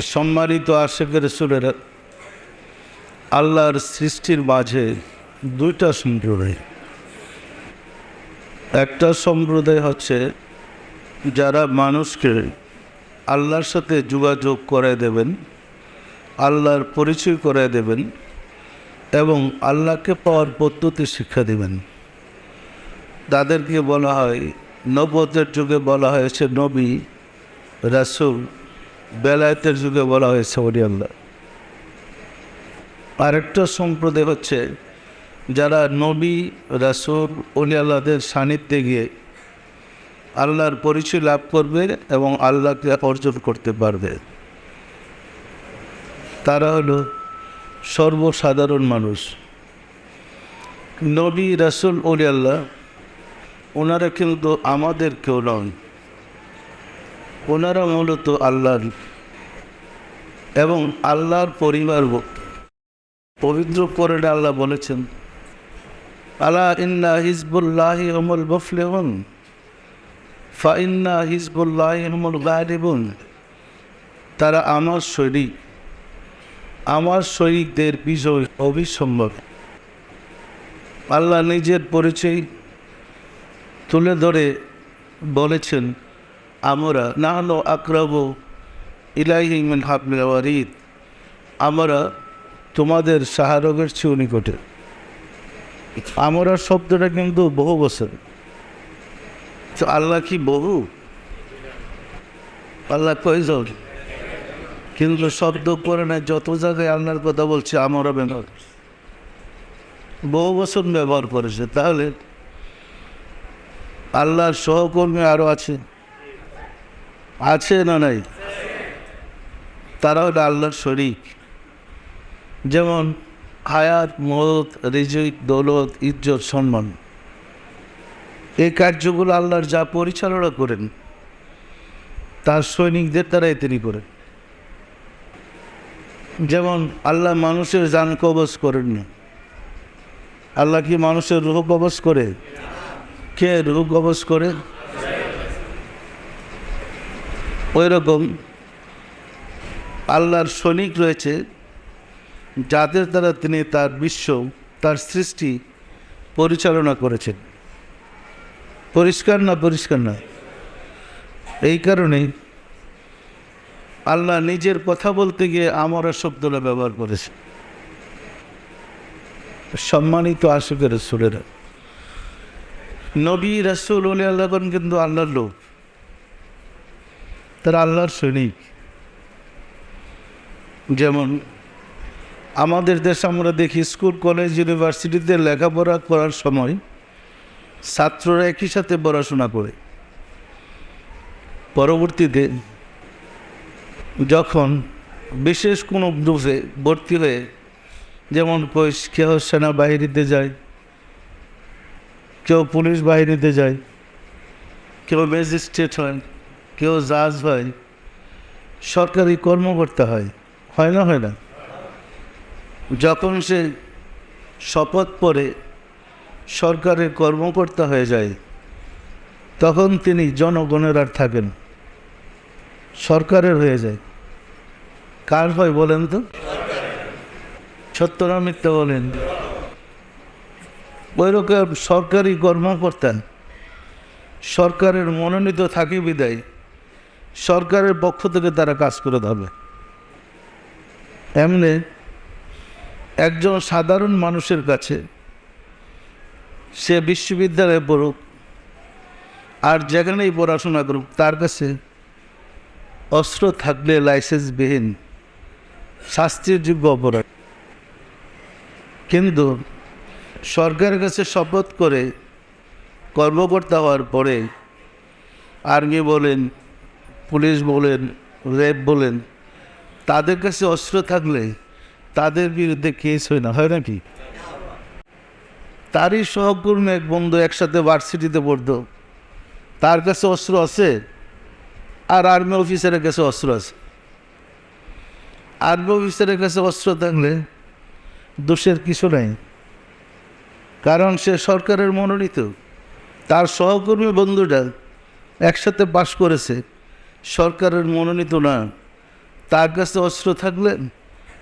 সম্মানিত আশেকের সুরের আল্লাহর সৃষ্টির মাঝে দুইটা সম্প্রদায়। একটা সম্প্রদায় হচ্ছে যারা মানুষকে আল্লাহর সাথে যোগাযোগ করে দেবেন, আল্লাহর পরিচয় করে দেবেন এবং আল্লাহকে পাওয়ার পদ্ধতি শিক্ষা দেবেন। তাদেরকে বলা হয় নবতের যুগে বলা হয়েছে, নবী, রাসুল বেলায়েতের যুগে বলা হয়েছে ওলি আরেকটা সম্প্রদায় হচ্ছে যারা নবী, রাসুল অলি আল্লাহদের সান্নিধ্যে গিয়ে আল্লাহর পরিচয় লাভ করবে এবং আল্লাহকে অর্জন করতে পারবে। তারা হলো সর্বসাধারণ মানুষ। নবী, রাসুল অলি আল্লাহ ওনারা কিন্তু আমাদের কেউ নন ওনারা মূলত আল্লাহর এবং আল্লাহর পরিবার পবিত্র কোরআনে আল্লাহ বলেছেন, আলা ইন্না হিজবুল্লাহি হমল বফলেহন ফা ইন্না হিজবুল্লাহি হমল গালিবুন। তারা আমার শরীর আমার শরীরদের বিজয় অবিসম্ভব। আল্লাহ নিজের পরিচয় তুলে ধরে বলেছেন আমরা নাহলো আক্রব ইলাহিমিন হাবলিল ওয়ারিদ আমরা তোমাদের সাহারগের চেয়েও নিকটে। আমরা শব্দটা কিন্তু বহু বছর। তো আল্লাহ কি বহু? আল্লাহ কয়জন? কিন্তু শব্দ করে না, যত জায়গায় আল্লাহর কথা বলছে আমরা ব্যবহার বহু বছর ব্যবহার করেছে। তাহলে আল্লাহর সহকর্মী আরও আছে। আছে না নাই? তারা হলো আল্লাহর শরিক। যেমন হায়াত মত রিজিক, দৌলত, ইজ্জত, সম্মান। এই কার্যগুলো আল্লাহর যা পরিচালনা করেন, তার সৈনিকদের দ্বারাই তিনি করেন। যেমন আল্লাহ মানুষের জান কবচ করেন না। আল্লাহ কি মানুষের রূহ কবচ করে? কে রূহ কবচ করে? ওই রকম আল্লাহর সৈনিক রয়েছে, যাদের দ্বারা তিনি তার বিশ্ব, তার সৃষ্টি পরিচালনা করেছেন। পরিষ্কার না পরিষ্কার না এই কারণে আল্লাহ নিজের কথা বলতে গিয়ে আমরা শব্দটা ব্যবহার করেছে। সম্মানিত আশুকের সুরেরা। নবী রাসুল উলি আল্লাহন কিন্তু আল্লাহর লোক। তারা আল্লাহর সৈনিক যেমন আমাদের দেশে আমরা দেখি স্কুল, কলেজ, ইউনিভার্সিটিতে লেখাপড়া করার সময় ছাত্ররা একই সাথে পড়াশোনা করে। পরবর্তীতে যখন বিশেষ কোনো গ্রুপে ভর্তি হয়ে যেমন কেউ সেনাবাহিনীতে যায়, কেউ পুলিশ বাহিনীতে যায়, কেউ ম্যাজিস্ট্রেট হয় কেউ জাজ হয়, সরকারি কর্মকর্তা হয় হয় না হয় না? যখন সে শপথ পরে সরকারের কর্মকর্তা হয়ে যায়, তখন তিনি জনগণের আর থাকেন, সরকারের হয়ে যায়। কার হয় বলেন তো? সত্য না বলেন। ওই রকম সরকারি কর্মকর্তা, সরকারের মনোনীত থাকে বিদায় সরকারের পক্ষ থেকে তারা কাজ করে দেবে এমনি একজন সাধারণ মানুষের কাছে সে বিশ্ববিদ্যালয়ে পড়ুক আর যেখানেই পড়াশোনা করুক, তার কাছে অস্ত্র থাকলে লাইসেন্সবিহীন শাস্তির যোগ্য অপরাধ। কিন্তু সরকারের কাছে শপথ করে কর্মকর্তা হওয়ার পরে আর্মি বলেন পুলিশ বলেন র্যাব বলেন, তাদের কাছে অস্ত্র থাকলে তাদের বিরুদ্ধে কেস হয় না, হয় নাকি? তারই সহকর্মী এক বন্ধু একসাথে ভার্সিটিতে পড়তো। তার কাছে অস্ত্র আছে আর আর্মি অফিসারের কাছে অস্ত্র আছে। আর্মি অফিসারের কাছে অস্ত্র থাকলে দোষের কিছু নাই, কারণ সে সরকারের মনোনীত। তার সহকর্মী বন্ধুটা একসাথে বাস করেছে। সরকারের মনোনীত না, তার কাছে অস্ত্র থাকলে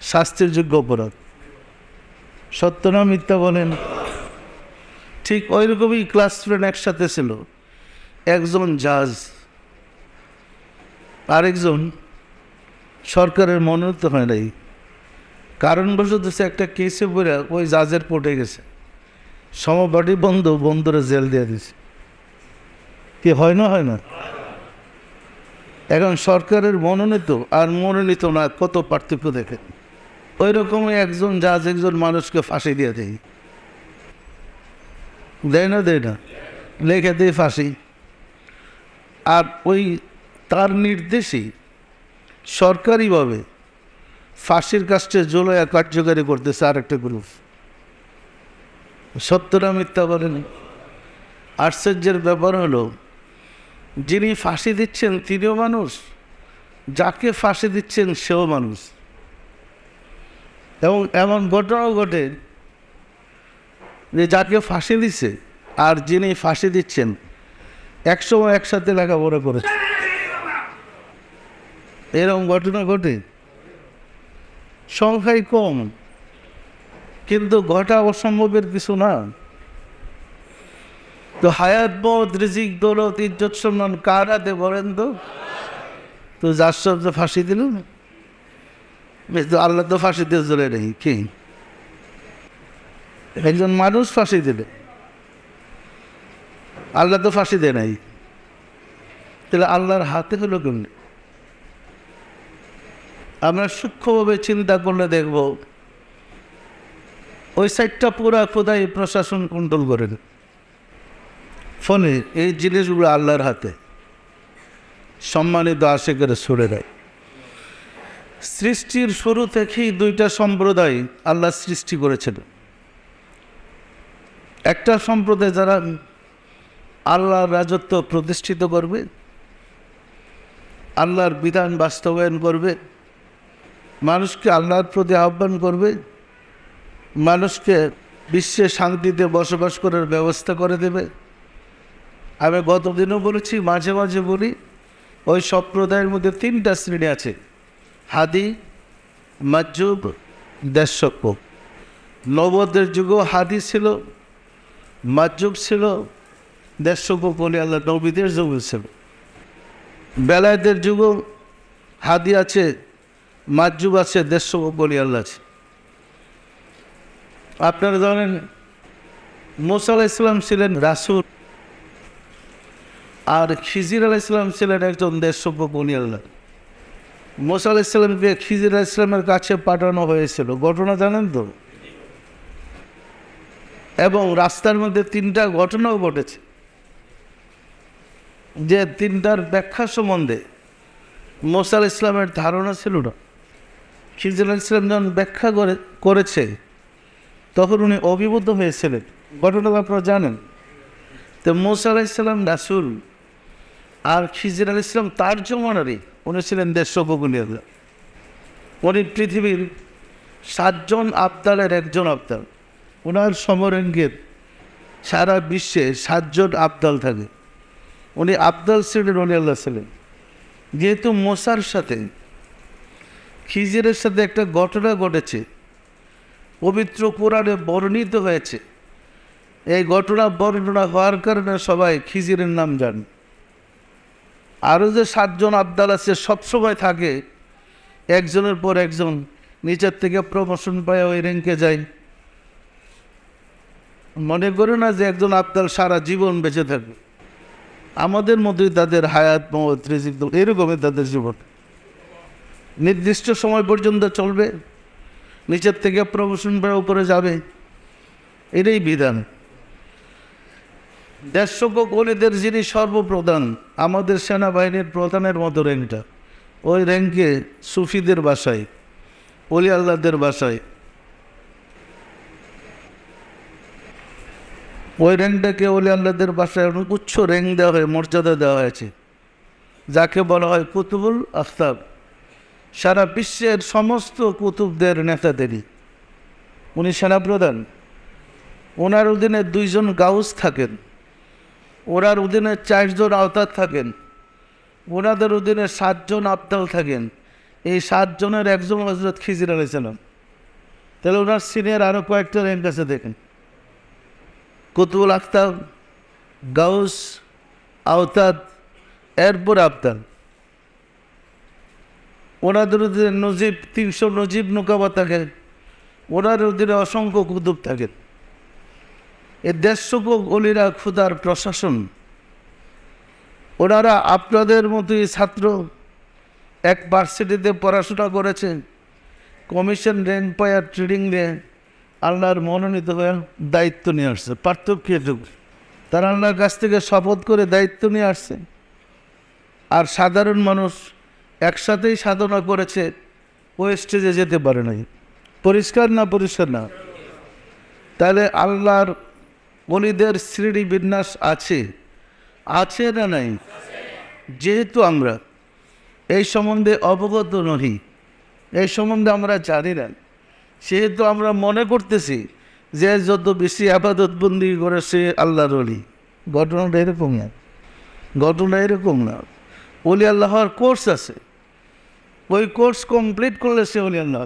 শাস্তির যোগ্য অপরাধ। সত্য না মিথ্যা বলেন? ঠিক ওই রকমই ক্লাস ফ্রেন্ড একসাথে ছিল। একজন জাজ আরেকজন সরকারের মনোনীত হয় নাই। কারণবশত সে একটা কেসে পড়ে ওই জাজের পটে গেছে। সমবাড়ি বন্ধ বন্ধুরা জেল দিয়ে দিছে। কি হয় না হয় না? এখন সরকারের মনোনীত আর মনোনীত না, কত পার্থক্য দেখেন। ওই রকমই একজন জাজ একজন মানুষকে ফাঁসি দিয়ে দেয়। দেয় না দেয় না। লেখে দিয়ে ফাঁসি। আর ওই তার নির্দেশেই সরকারিভাবে ফাঁসির কাজটা জোলয়া কার্যকারী করতেছে আর একটা গ্রুপ সত্যটা মিথ্যা বলেন। আশ্চর্যের ব্যাপার হলো যিনি ফাঁসি দিচ্ছেন তিনিও মানুষ, যাকে ফাঁসি দিচ্ছেন সেও মানুষ। এবং এমন ঘটনাও ঘটে যে যাকে ফাঁসি দিচ্ছে আর যিনি ফাঁসি দিচ্ছেন, একসময় একসাথে লেখাপড়া করেছে এরকম ঘটনা ঘটে। সংখ্যাই কম, কিন্তু ঘটা অসম্ভবের কিছু না। তো হায়াত মত রিজিক, দৌলত, ইজ্জত সম্মান কার হাতে বলেন তো? তো যার সব যে ফাঁসি দিল তো আল্লাহ তো ফাঁসি দিয়ে চলে নেই, কি? একজন মানুষ ফাঁসি দিলে, আল্লাহ তো ফাঁসি দেয় নাই। তাহলে আল্লাহর হাতে হলো কেমনি? আমরা সূক্ষ্মভাবে চিন্তা করলে দেখব, ওই সাইডটা পুরা খোদাই প্রশাসন কন্ট্রোল করে ফলে এই জিনিসগুলো আল্লাহর হাতে। সম্মানিত আশেকের সরে দেয় সৃষ্টির শুরু থেকেই দুইটা সম্প্রদায় আল্লাহ সৃষ্টি করেছিল একটা সম্প্রদায় যারা আল্লাহর রাজত্ব প্রতিষ্ঠিত করবে, আল্লাহর বিধান বাস্তবায়ন করবে, মানুষকে আল্লাহর প্রতি আহ্বান করবে, মানুষকে বিশ্বে শান্তিতে বসবাস করার ব্যবস্থা করে দেবে। আমি গতদিনও বলেছি, মাঝে মাঝে বলি, ওই সম্প্রদায়ের মধ্যে তিনটা শ্রেণি আছে। হাদি, মাজুব দেশক্য নবদের যুগও হাদি ছিল, মাজুব ছিল দেশক্য বলে আল্লাহ নবীদের যুগ ছিল। বেলায়তের যুগও হাদি আছে, মাজুব আছে দেশক্য বলে আল্লাহ আছে। আপনারা জানেন, মোসা ইসলাম ছিলেন রাসুল। আর খিজির আলাহ ইসলাম ছিলেন একজন দেশসভ্য বনি আল্লাহ মোসা আলাহ ইসলামকে খিজির আলাহ ইসলামের কাছে পাঠানো হয়েছিল। ঘটনা জানেন তো? এবং রাস্তার মধ্যে তিনটা ঘটনাও ঘটেছে। যে তিনটার ব্যাখ্যা সম্বন্ধে মোসা আলাহ ইসলামের ধারণা ছিল না। খিজির ইসলাম যখন ব্যাখ্যা করে, করেছে, তখন উনি অভিভূত হয়েছিলেন। ঘটনাটা আপনারা জানেন। তো মোসা আলাইসাল্লাম রাসুল আর খিজির আল ইসলাম তার জমানারই। উনি ছিলেন দেড়শো বগুলিয়াল্লাহ উনি পৃথিবীর সাতজন আবদালের একজন আবদাল ওনার সমরঙ্গের সারা বিশ্বে সাতজন আবদাল থাকে। উনি আবদাল শ্রেণির উনি আল্লাহ ছিলেন। যেহেতু মোসার সাথে, খিজিরের সাথে একটা ঘটনা ঘটেছে, পবিত্র কোরআনে বর্ণিত হয়েছে। এই ঘটনা বর্ণনা হওয়ার কারণে সবাই খিজিরের নাম জান। আরও যে সাতজন আবদাল আছে সবসময় থাকে। একজনের পর একজন নিচের থেকে প্রমোশন পায়, ওই র্যাঙ্কে যায়। মনে করে না যে একজন আবদাল সারা জীবন বেঁচে থাকবে। আমাদের মধ্যেই তাদের হায়াত, মত, রিজিক এরকমই তাদের জীবন। নির্দিষ্ট সময় পর্যন্ত চলবে, নিচের থেকে প্রমোশন পায়, উপরে যাবে। এটাই বিধান। দেড়শো গলিদের যিনি সর্বপ্রধান, আমাদের সেনাবাহিনীর প্রধানের মতো র্যাঙ্কটা। ওই র্যাঙ্কে সুফিদের বাসায় অলি আল্লাহদের বাসায়। ওই র্যাঙ্কটাকে অলি আল্লাহদের বাসায় অনেক উচ্চ র্যাঙ্ক দেওয়া হয়, মর্যাদা দেওয়া হয়েছে। যাকে বলা হয় কুতুবুল আফতাব। সারা বিশ্বের সমস্ত কুতুবদের নেতাদেরই উনি সেনাপ্রধান। ওনার অধীনে দুইজন গাউস থাকেন। ওনার অধীনে চারজন আওতার থাকেন। ওনাদের অধীনে সাতজন আবদাল থাকেন। এই সাতজনের একজন হজরত খিজির আলাইসালাম তাহলে ওনার সিনিয়র আরও কয়েকটা র্যাঙ্ক আছে দেখেন। কুতুবুল আখতাব, গাউস, আওতাদ, এরপর আবদাল ওনাদের অধীনে নজিব, তিনশো নজিব নোকাবা থাকে। ওনার অধীনে অসংখ্য কুতুব থাকে। এ দেড়শো অলিরা ক্ষুদার প্রশাসন। ওনারা আপনাদের মতোই ছাত্র। এক ভার্সিটিতে পড়াশোনা করেছে কমিশন র্যাঙ্ক পায় ট্রেডিং নিয়ে আল্লাহর মনোনীত হয়ে দায়িত্ব নিয়ে আসছে, পার্থক্য তারা আল্লাহর কাছ থেকে শপথ করে দায়িত্ব নিয়ে আসছে। আর সাধারণ মানুষ একসাথেই সাধনা করেছে ওই স্টেজে যেতে পারে নাই। পরিষ্কার না পরিষ্কার না তাহলে আল্লাহর অলিদের শ্রেণি বিন্যাস আছে? আছে না নাই? যেহেতু আমরা এই সম্বন্ধে অবগত নহি, এই সম্বন্ধে আমরা জানি না। সেহেতু আমরা মনে করতেছি যে যত বেশি আবাদতবন্দি করে সে আল্লাহর অলি ঘটনাটা এরকম না। ঘটনা এরকম না। অলি আল্লাহর কোর্স আছে। ওই কোর্স কমপ্লিট করলে সে অলি আল্লাহ।